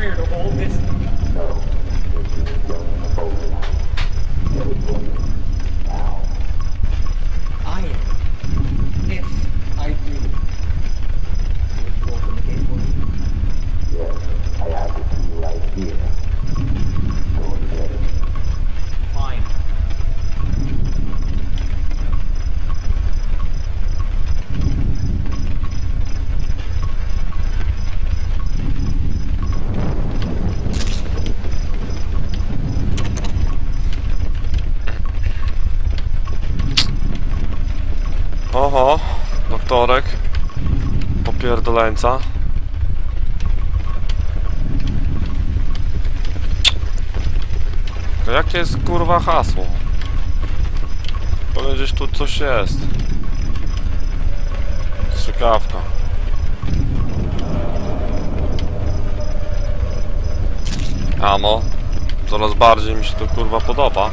tired Oho, doktorek. Popierdoleńca. To jakie jest kurwa hasło? Powiem gdzieś tu coś jest. Strzykawka. Amo. Coraz bardziej mi się to kurwa podoba.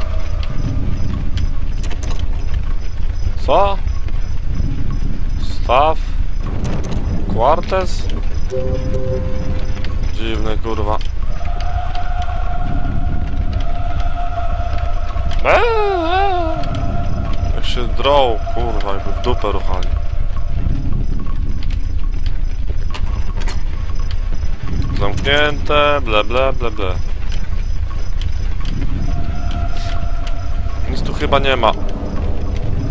Co? Staw? Quartes? Dziwne kurwa. Eee, Jak się drą, kurwa, jakby w dupę ruchali. Zamknięte, ble ble ble ble. Nic tu chyba nie ma.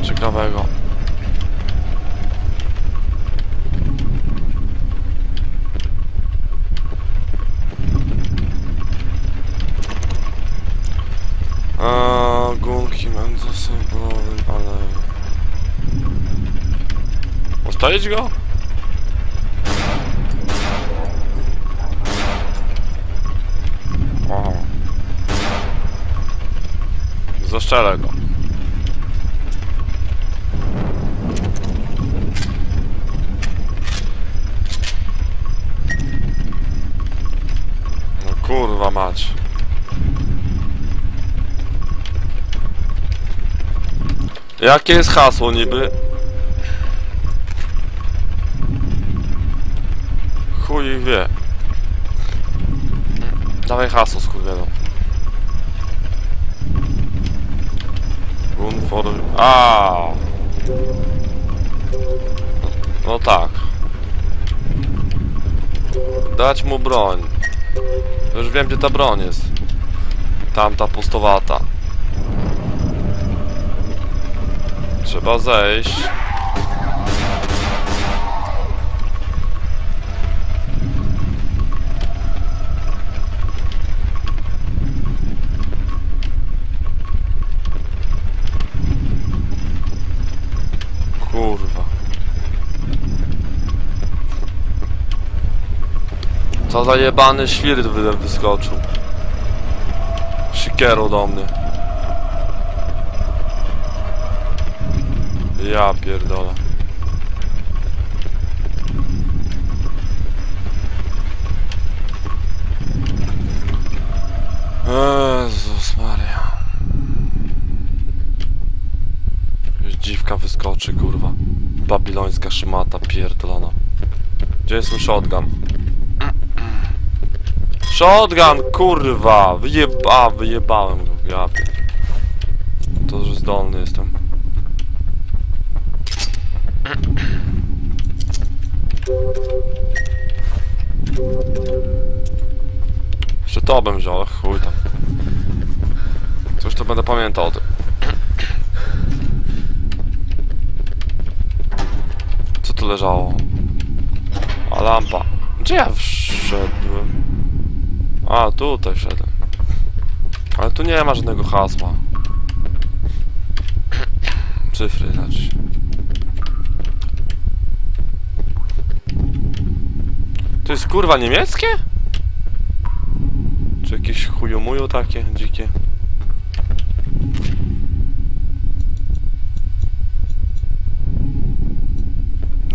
Ciekawego. A, gumki między sobą, ale... Ustawić go? O. Go. No kurwa mać. Jakie jest hasło niby? Chuj wie. Dawaj hasło skurwielu. Gun for... A. No tak. Dać mu broń. Już wiem gdzie ta broń jest. Tamta pustowata. Trzeba zejść. Kurwa. Co za jebany świrt wy- wyskoczył. Sikierą do mnie. Ja pierdolę. Jezus Maria. Dziwka wyskoczy, kurwa. Babilońska szmata pierdolona. Gdzie jest mój shotgun? Shotgun, kurwa! Wyjeba, wyjebałem go, ja. To, że zdolny jestem. Jeszcze to bym wziął, ale chuj tam. Coś to będę pamiętał o tym. Co tu leżało? A lampa. Gdzie ja wszedłem? A, tutaj wszedłem. Ale tu nie ma żadnego hasła. Cyfry znaczy. To jest kurwa niemieckie? Czy jakieś chujumuju takie dzikie?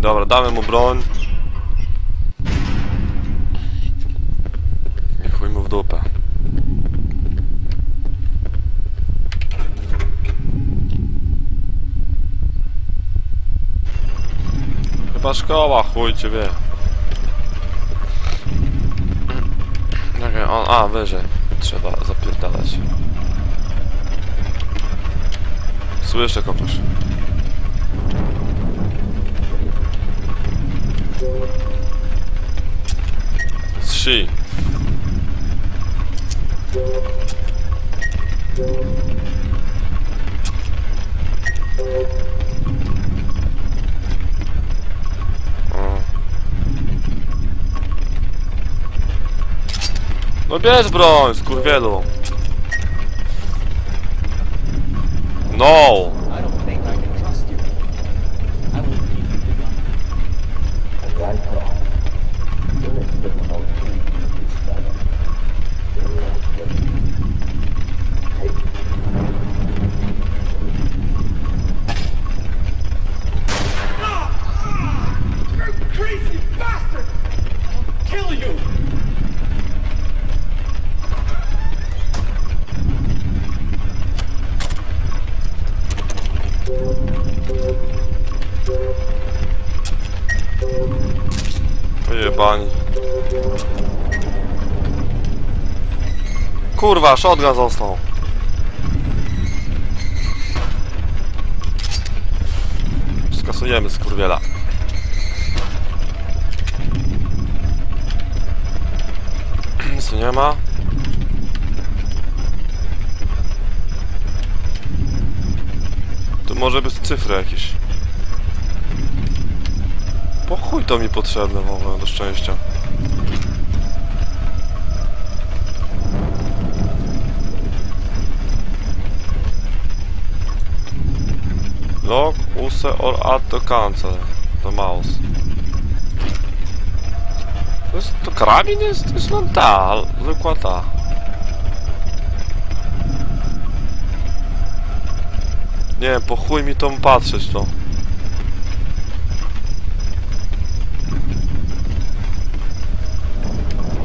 Dobra, damy mu broń. I chuj mu w dupę. Chyba szkoła, chuj cię wie. O, a, wyżej. Trzeba zapierdalać. Słyszę kogoś. Trzy. No bierz broń, skurwielu. No! I Kurwa, shotgun został. Skasujemy skurwiela. Nic tu nie ma. Tu może być cyfry jakieś. Po chuj to mi potrzebne w ogóle do szczęścia. Log, use or add to cancel. To mouse. To jest, to karabin jest? To jest no ta, zwykła ta. Nie wiem, po chuj mi to patrzeć to.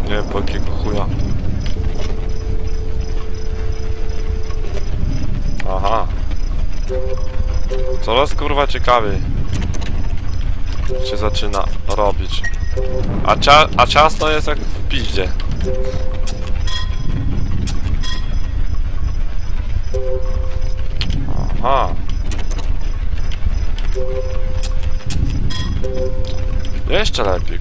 Nie wiem po jakiego chuja. Aha. Coraz kurwa ciekawiej się zaczyna robić. A, cia a ciasno jest jak w piździe. Aha. Jeszcze lepiej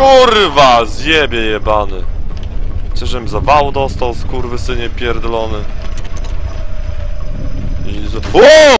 kurwa. Zjebie jebany. Czyżem zawał dostał, skurwysynie pierdolony. I. O!